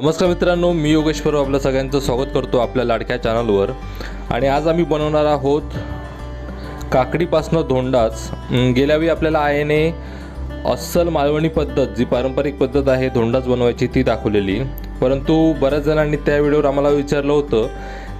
नमस्कार मित्रांनो मी योगेश परब आपल्या सगळ्यांचं स्वागत करतो आपल्या लाडक्या चॅनलवर. आणि आज आम्ही बनवणार आहोत काकडीपासनं धोंडाच. गेल्यावेळी आपल्याला आयने अस्सल मालवणी पद्धत जी पारंपरिक पद्धत आहे धोंडाच बनवायची ती दाखवलेली. परंतु बऱ्याच जणांनी त्या व्हिडिओवर आम्हाला विचारलं होतं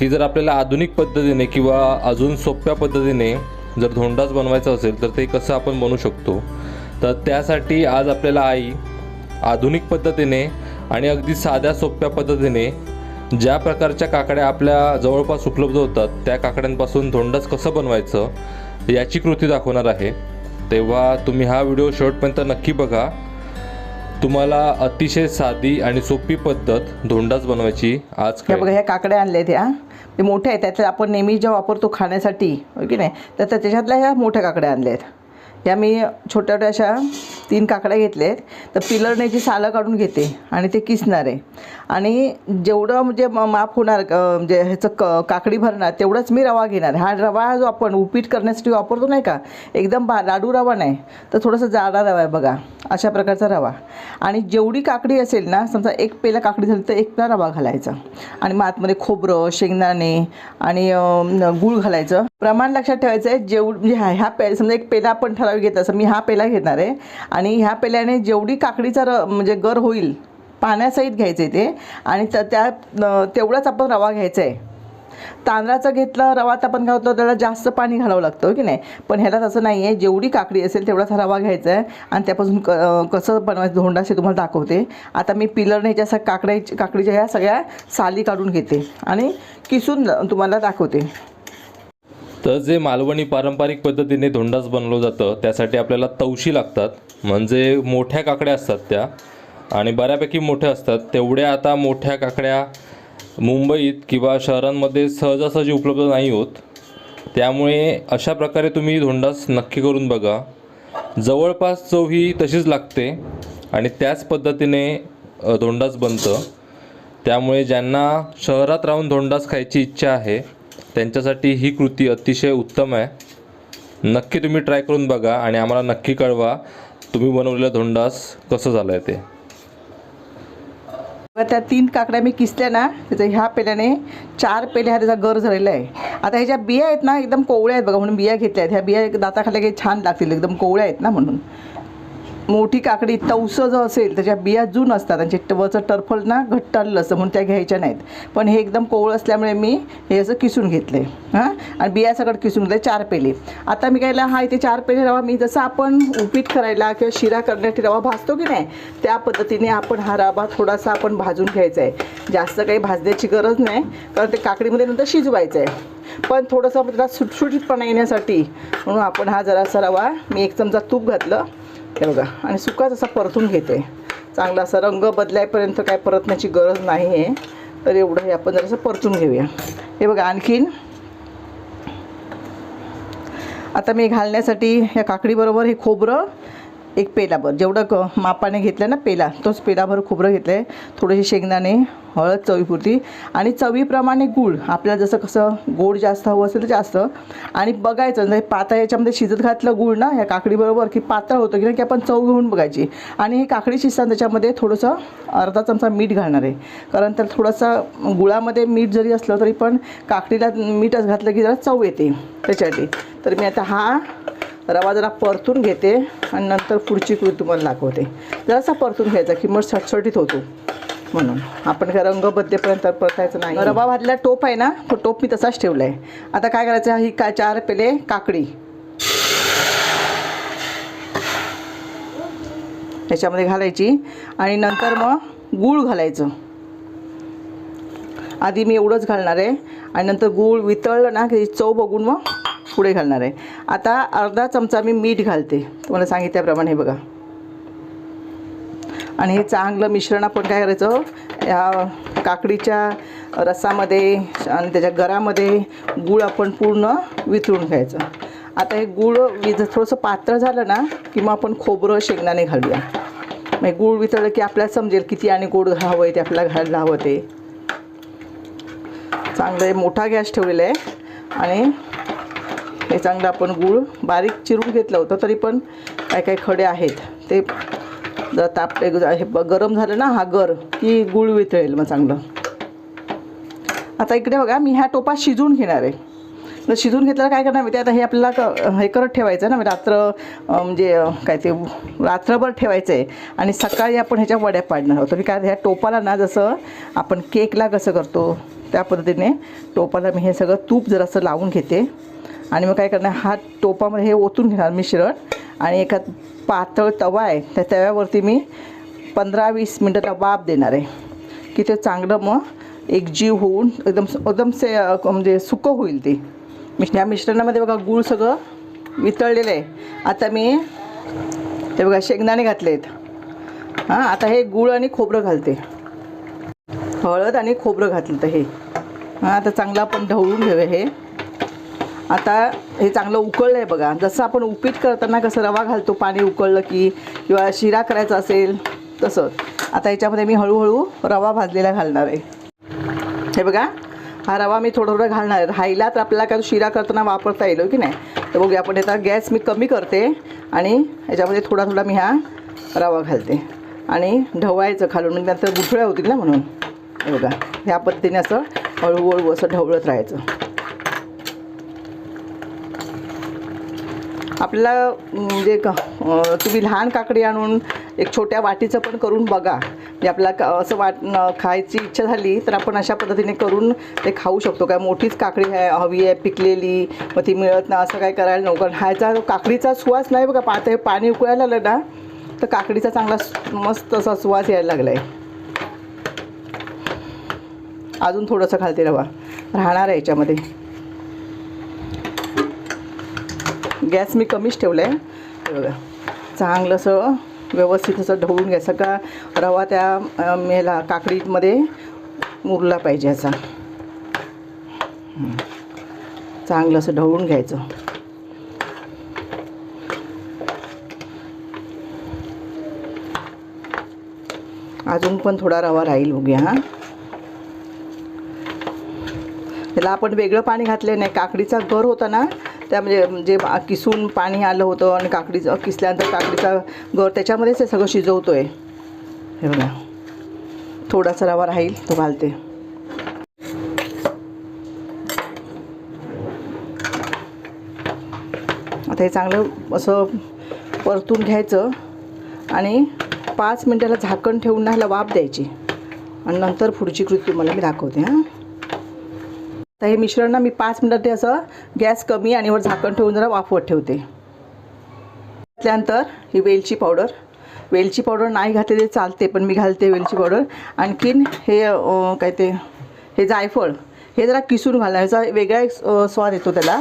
की जर आपल्याला आधुनिक पद्धतीने किंवा अजून सोप्या पद्धतीने जर धोंडाच बनवायचा असेल तर ते कसं आपण बनवू शकतो? तर त्यासाठी आज आपल्याला आई आधुनिक पद्धतीने आणि अगदी साध्या सोप्या पद्धतीने ज्या प्रकारच्या काकड्या आपल्या जवळपास उपलब्ध होतात त्या काकड्यांपासून धोंडाच कसं बनवायचं याची कृती दाखवणार आहे. तेव्हा तुम्ही हा व्हिडिओ शेवटपर्यंत नक्की बघा. तुम्हाला अतिशय साधी आणि सोपी पद्धत धोंडाच बनवायची आज ह्या बघा. ह्या काकड्या आणल्या त्या ते मोठ्या आहेत त्यातल्या आपण नेहमी ज्या वापरतो खाण्यासाठी हो की नाही? तर त्या- त्याच्यातल्या ह्या मोठ्या काकड्या आणल्या आहेत या मी छोट्या छोट्या अशा तीन काकड्या घेतल्या आहेत तर पिलरने जी सालं काढून घेते आणि ते किसणार. आहे आणि जेवढं म्हणजे म- माप होणार म्हणजे ह्याचं क काकडी भरणार तेवढंच मी रवा घेणार. हा रवा जो आपण उपीट करण्यासाठी वापरतो नाही का एकदम बा लाडू रवा नाही तर थोडंसं जाडा रवा आहे बघा अशा प्रकारचा रवा. आणि जेवढी काकडी असेल ना समजा एक पेला काकडी झाली तर एक पेला रवा घालायचा. आणि मग आतमध्ये खोबरं शेंगदाणे आणि गूळ घालायचं. प्रमाण लक्षात ठेवायचं आहे जेवढ म्हणजे ह्या ह्या पे समजा एक पेला आपण ठराविक घेत असं मी हा पेला घेणार आहे. आणि ह्या पेल्याने जेवढी काकडीचा र म्हणजे गर होईल पाण्यासहित घ्यायचं आहे ते. आणि त- त्या तेवढाच आपण रवा घ्यायचा आहे. तांदळाचं घेतलं रवात आपण काय होतं त्याला जास्त पाणी घालावं लागतं हो की नाही? पण ह्याला तसं नाही आहे. जेवढी काकडी असेल तेवढाच हा रवा घ्यायचा आहे. आणि त्यापासून क कसं बनवायचं धोंडा तुम्हाला दाखवते. आता मी पिलरने ह्याच्या काकड्या काकडीच्या ह्या सगळ्या साली काढून घेते. आणि किसून तुम्हाला दाखवते. तर जे मालवणी पारंपरिक पद्धतीने धोंडाच बनवलं जातं त्यासाठी आपल्याला तवशी लागतात. म्हणजे मोठ्या काकड्या असतात त्या. आणि बऱ्यापैकी मोठ्या असतात. तेवढ्या आता मोठ्या काकड्या मुंबईत किंवा शहरांमध्ये सहजासहजी उपलब्ध नाही होत. त्यामुळे अशा प्रकारे तुम्ही धोंडास नक्की करून बघा. जवळपास चव ही तशीच लागते. आणि त्याच पद्धतीने धोंडास बनतं. त्यामुळे ज्यांना शहरात राहून धोंडास खायची इच्छा आहे त्यांच्यासाठी ही कृती अतिशय उत्तम आहे. नक्की तुम्ही ट्राय करून बघा आणि आम्हाला नक्की कळवा तुम्ही बनवलेलं धोंडास कसं झालं आहे ते त्या तीन काकड्या मी किसल्या ना त्याच्या ह्या पेल्याने चार पेल्या हा त्याचा गर झालेला आहे. आता ह्याच्या बिया आहेत ना एकदम कोवळ्या आहेत बघा म्हणून बिया घेतल्या आहेत. ह्या बिया दाताखाल्या काही छान लागतील एकदम कोवळ्या आहेत ना म्हणून. मोठी काकडी तवसं जो असेल त्याच्या बिया जून असतात आणि जे वरचं टरफल ना घट्ट आलेलं असतं म्हणून त्या घ्यायच्या नाहीत. पण हे एकदम कोवळ असल्यामुळे मी हे असं किसून घेतलं. आहे हां? आणि बिया सगळं किसून घेतले चार पेले. आता मी कायला हा इथे चार पेले रवा मी जसं आपण उपीट करायला किंवा शिरा करण्यासाठी रवा भाजतो की नाही त्या पद्धतीने आपण हा रवा थोडासा आपण भाजून घ्यायचा आहे. जास्त काही भाजण्याची गरज नाही कारण ते काकडीमध्ये नंतर शिजवायचं आहे पण थोडंसं त्याला सुटसुटीतपणा येण्यासाठी म्हणून आपण हा जरासा रवा मी एक चमचा तूप घातलं. हे बघा आणि सुकाच असा परतून घेते. चांगला असा रंग बदलायपर्यंत काय परतण्याची गरज नाही आहे तर एवढं हे आपण जरासं परतून घेऊया. हे बघा आणखीन. आता मी घालण्यासाठी ह्या काकडीबरोबर हे खोबरं एक पेलाभर. जेवढं क मापाने घेतलं ना पेला तोच पेलाभर खोबरं घेतलं आहे थोडेसे शेंगदाणे हळद चवीपुरती. आणि चवीप्रमाणे गूळ. आपल्याला जसं कसं गोड जास्त हवं असेल तर जास्त. आणि बघायचं म्हणजे पातळ याच्यामध्ये शिजत घातलं गूळ ना ह्या काकडीबरोबर की पातळ होतं की नाही की आपण चव घेऊन बघायची. आणि ही काकडी शिजताना त्याच्यामध्ये थोडंसं अर्धा चमचा मीठ घालणार आहे. कारण तर थोडंसं गुळामध्ये मीठ जरी असलं तरी पण काकडीला मीठच घातलं की जरा चव येते त्याच्यासाठी. तर मी आता हा रवा जरा परतून घेते आणि नंतर पुढची कृती तुम्हाला दाखवते. जरासा परतून घ्यायचा की मग सटसटीत होतो म्हणून. आपण काय रंग बदलेपर्यंत परतायचं नाही. रवा भाजला टोप आहे ना तो टोप मी तसाच ठेवला आहे आता काय करायचं ही का चार पेले काकडी. त्याच्यामध्ये घालायची आणि नंतर मग गूळ घालायचं. आधी मी एवढंच घालणार आहे. आणि नंतर गूळ वितळलं ना की चव बघून मग पुढे घालणार आहे. आता अर्धा चमचा मी मीठ घालते. तुम्हाला सांगितल्याप्रमाणे हे बघा. आणि हे चांगलं मिश्रण आपण काय करायचं? या काकडीच्या रसामध्ये आणि त्याच्या गरामध्ये गूळ आपण पूर्ण वितळून घ्यायचं. आता हे गूळ विज थोडंसं पातळ झालं ना की मग आपण खोबरं शेंगदाणे घालूया. मग गूळ वितळलं की आपल्याला समजेल किती आणि गोड हवं आहे ते आपल्याला घालायला हवं ते. चांगलं मोठा गॅस ठेवलेला आहे. आणि हे चांगलं आपण गूळ बारीक चिरून घेतलं होतं तरी पण काय काय खडे आहेत. ते जर ताप एक हे ब- गरम झालं ना हा गर की गुळ वितळेल मग चांगलं. आता इकडे बघा मी ह्या टोपा शिजून घेणार आहे. तर शिजून घेतल्यावर काय करणार मी ते आता हे आपल्याला क- हे करत ठेवायचं ना रात्र म्हणजे काय ते रात्रभर ठेवायचं आहे. आणि सकाळी आपण ह्याच्या वड्या पाडणार आहोत. मी काय ह्या टोपाला ना जसं आपण केकला कसं करतो त्या पद्धतीने टोपाला मी हे सगळं तूप जरासं लावून घेते. आणि मग काय करणार हा टोपामध्ये हे ओतून घेणार मिश्रण आणि एका पातळ तवा आहे त्या तव्यावरती मी पंधरा वीस मिनटाला वाफ देणार आहे. की ते चांगलं मग एकजीव होऊन एकदम एकदम से म्हणजे सुकं होईल ते. मिश या मिश्रणामध्ये बघा गूळ सगळं वितळलेलं आहे. आता मी ते बघा शेंगदाणे घातले आहेत हां आता हे गूळ आणि खोबरं घालते. हळद आणि खोबरं घातलं तर हे. हां आता चांगलं आपण ढवळून घेऊया हे. आता हे चांगलं उकळलं आहे बघा. जसं आपण उपीट करताना कसं रवा घालतो पाणी उकळलं की किंवा शिरा करायचा असेल तसं. आता ह्याच्यामध्ये मी हळूहळू रवा भाजलेला घालणार आहे. हे बघा हा रवा मी थोडं थोडं घालणार आहे. राहिला तर आपल्याला काय शिरा करताना वापरता येईल हो की नाही? तर बघूया आपण याचा गॅस मी कमी करते आणि ह्याच्यामध्ये थोडा थोडा मी हा रवा घालते. आणि ढवळायचं खालून म्हणजे नंतर गुठळ्या होतील ना म्हणून. हे बघा ह्या पद्धतीने असं हळूहळू असं ढवळत राहायचं. आपल्याला म्हणजे तुम्ही लहान काकडी आणून एक छोट्या वाटीचं पण करून बघा. म्हणजे आपल्याला का असं वाट खायची इच्छा झाली तर आपण अशा पद्धतीने करून ते खाऊ शकतो. काय मोठीच काकडी आहे हवी आहे पिकलेली मग ती मिळत ना असं काय करायला नको. कारण ह्याचा काकडीचा सुवास नाही बघा पात हे पाणी उकळायला आलं ना तर काकडीचा चांगला मस्त असा सुवास यायला लागला आहे अजून थोडंसं घालते रवा. राहणार आहे याच्यामध्ये. गॅस मी कमीच ठेवला आहे हे बघा चांगलं असं व्यवस्थित असं ढवळून घ्यायचं का रवा त्या मेला काकडीमध्ये मुरला पाहिजे असा. चांगलं असं ढवळून घ्यायचं. अजून पण थोडा रवा राहील बघूया हां. त्याला आपण वेगळं पाणी घातलं नाही काकडीचा गर होता ना त्या म्हणजे जे किसून पाणी आलं होतं आणि काकडीचं किसल्यानंतर काकडीचा गर त्याच्यामध्येच हे सगळं शिजवतो आहे हे बघा. थोडासा रवा राहील तो घालते. आता हे चांगलं असं परतून घ्यायचं आणि पाच मिनटाला झाकण ठेवून ह्याला वाफ द्यायची. आणि नंतर पुढची कृती तुम्हाला मी दाखवते हां. तर हे मिश्रण ना मी पाच मिनटं ते असं गॅस कमी आणि वर झाकण ठेवून जरा वाफवत ठेवते. त्यानंतर ही वेलची पावडर. वेलची पावडर नाही घातली तरी चालते पण मी घालते वेलची पावडर. आणखीन हे काय ते हे जायफळ हे जरा किसून घालणार. याचा वेगळा एक स्वाद येतो त्याला.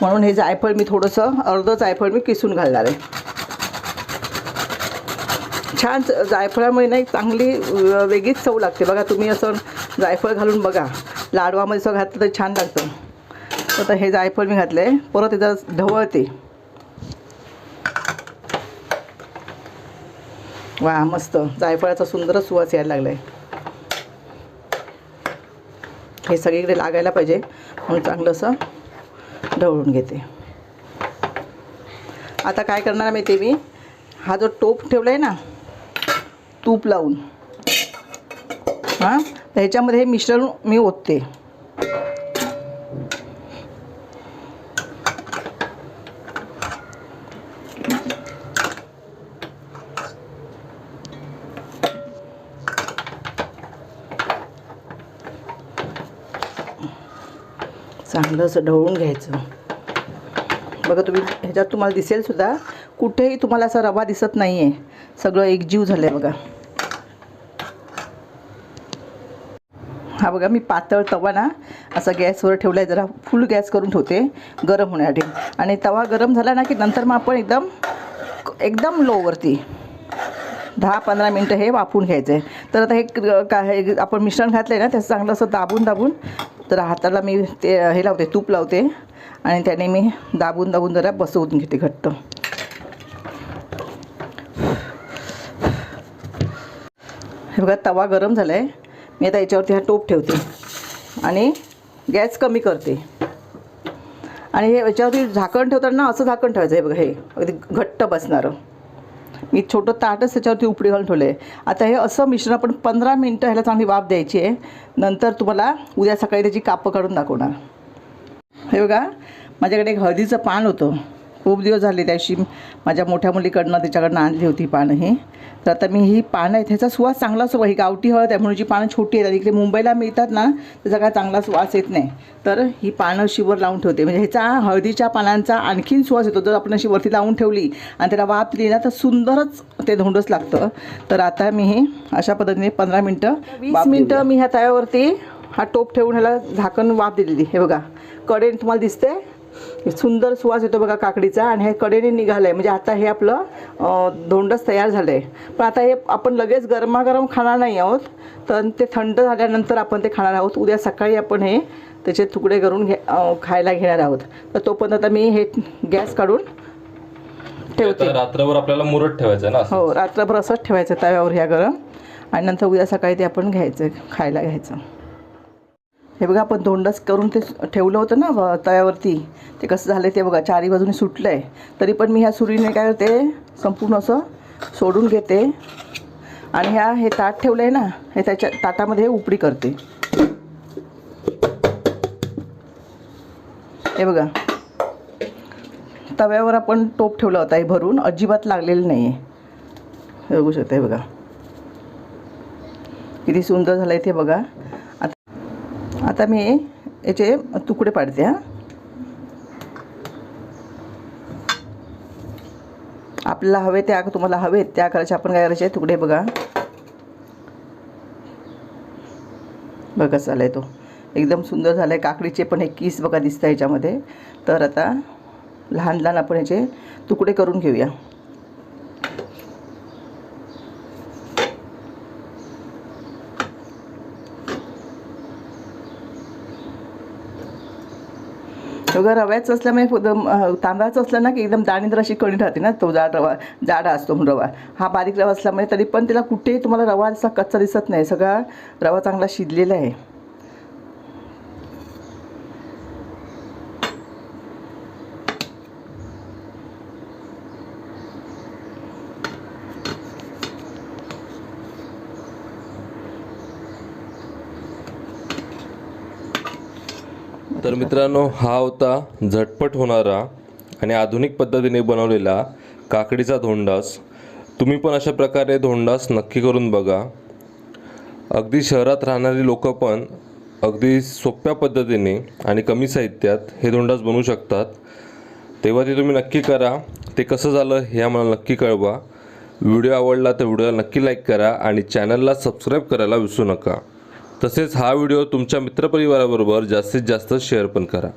म्हणून हे जायफळ मी थोडंसं अर्ध जायफळ मी किसून घालणार आहे. छान जायफळामुळे ना एक चांगली वेगळीच चव लागते. बघा तुम्ही असं जायफळ घालून बघा. लाडवामध्ये असं घातलं तर छान लागतं. तर आता हे जायफळ मी घातलं आहे परत इथं ढवळते. वा मस्त. जायफळाचा सुंदर सुवास यायला लागला आहे हे सगळीकडे लागायला पाहिजे. म्हणून चांगलं असं ढवळून घेते. आता काय करणार माहिती ते मी? हा जो टोप ठेवला आहे ना तूप लावून. हां? ह्याच्यामध्ये हे मिश्रण मी ओतते. चांगलं असं ढवळून घ्यायचं. बघा तुम्ही ह्याच्यात तुम्हाला दिसेल सुद्धा कुठेही तुम्हाला असा रवा दिसत नाही आहे सगळं एकजीव झालं आहे बघा. हा बघा मी पातळ तवा ना असा गॅसवर ठेवला आहे जरा फुल गॅस करून ठेवते गरम होण्यासाठी आणि तवा गरम झाला ना की नंतर मग आपण एकदम एकदम लोवरती दहा पंधरा मिनटं हे वाफून घ्यायचं. आहे तर आता हे काय हे आपण मिश्रण घातलं आहे ना त्याचं चांगलं असं दाबून दाबून तर हाताला मी ते हे लावते तूप लावते. आणि त्याने मी दाबून दाबून जरा बसवून घेते घट्ट. हे बघा तवा गरम झाला आहे मी आता याच्यावरती हा टोप ठेवते. आणि गॅस कमी करते. आणि हे याच्यावरती झाकण ठेवताना असं झाकण ठेवायचं आहे बघा हे. अगदी घट्ट बसणारं. मी छोटं ताटच त्याच्यावरती उपडी घालून ठेवलं आहे आता हे असं मिश्रण आपण पंधरा मिनटं ह्याला चांगली वाफ द्यायची आहे. नंतर तुम्हाला उद्या सकाळी त्याची कापं काढून दाखवणार. हे बघा माझ्याकडे एक हळदीचं पान होतं. खूप दिवस झाले त्याशी माझ्या मोठ्या मुलीकडनं त्याच्याकडनं आणली होती पानं ही. तर आता मी ही पानं आहेत ह्याचा सुवास चांगला असतो ही गावठी हळद आहे म्हणून जी पानं छोटी आहेत इकडे मुंबईला मिळतात ना त्याचा काय चांगला सुवास येत नाही. तर ही पानं शिवर लावून ठेवते. म्हणजे ह्याचा हळदीच्या पानांचा आणखीन सुवास येतो. जर आपण अशी वरती लावून ठेवली आणि त्याला वाफ दिली ना तर सुंदरच ते धोंडच लागतं. तर आता मी हे अशा पद्धतीने पंधरा मिनटं वीस मिनटं मी ह्या तव्यावरती हा टोप ठेवून ह्याला झाकण वाफ दिलेली हे बघा कडेने तुम्हाला दिसते सुंदर सुवास येतो बघा काकडीचा आणि हे कडेने निघालं आहे म्हणजे आता हे आपलं धोंडच तयार झालं आहे पण आता हे आपण लगेच गरमागरम खाणार नाही आहोत. तर ते थंड झाल्यानंतर आपण ते खाणार आहोत. उद्या सकाळी आपण हे त्याचे तुकडे करून घे खायला घेणार आहोत. तर तोपर्यंत आता मी हे गॅस काढून ठेवते. रात्रभर आपल्याला मुरत ठेवायचं ना? हो रात्रभर असंच ठेवायचं तव्यावर ह्या गरम. आणि नंतर उद्या सकाळी ते आपण घ्यायचं खायला घ्यायचं. हे बघा आपण धोंडस करून ते ठेवलं होतं ना तव्यावरती. ते कसं झालं ते बघा चारी बाजूने सुटलं आहे तरी पण मी ह्या सुरीने काय करते संपूर्ण असं सोडून घेते. आणि ह्या हे ताट ठेवलं आहे ना हे त्याच्या ताटामध्ये उपडी करते. हे बघा. तव्यावर आपण टोप ठेवला होता हे भरून. अजिबात लागलेलं नाही आहे हे बघू शकता हे बघा. किती सुंदर झालं आहे ते बघा. आता मी याचे तुकडे पाडते हां. आपल्याला हवे त्या तुम्हाला हवे त्या आकाराचे आपण काय करायचे तुकडे बघा. बघा कसा आहे तो. एकदम सुंदर झाला आहे काकडीचे पण हे किस बघा दिसतं ह्याच्यामध्ये तर आता लहान लहान आपण याचे तुकडे करून घेऊया. बघा रव्याचं असल्यामुळे तांदळाचं असलं ना की एकदम दाणेदार अशी कणी राहते ना तो जाड रवा जाडा असतो म्हणून रवा. हा बारीक रवा असल्यामुळे तरी पण त्याला कुठेही तुम्हाला रवा असा कच्चा दिसत नाही. सगळा रवा चांगला शिजलेला आहे. तर मित्रांनो हा होता झटपट होणारा आणि आधुनिक पद्धतीने बनवलेला काकडीचा धोंडास. तुम्ही पण अशा प्रकारे धोंडास नक्की करून बघा. अगदी शहरात राहणारी लोक पण अगदी सोप्या पद्धतीने आणि कमी साहित्यात हे धोंडास बनवू शकतात. तेव्हा ते तुम्ही नक्की करा. ते कसं झालं हे आम्हाला नक्की कळवा. व्हिडिओ आवडला तर व्हिडिओला नक्की लाईक करा आणि चॅनलला सबस्क्राईब करायला विसरू नका. तसेच हा व्हिडिओ तुमच्या मित्रपरिवाराबरोबर जास्तीत जास्त शेअर पण करा.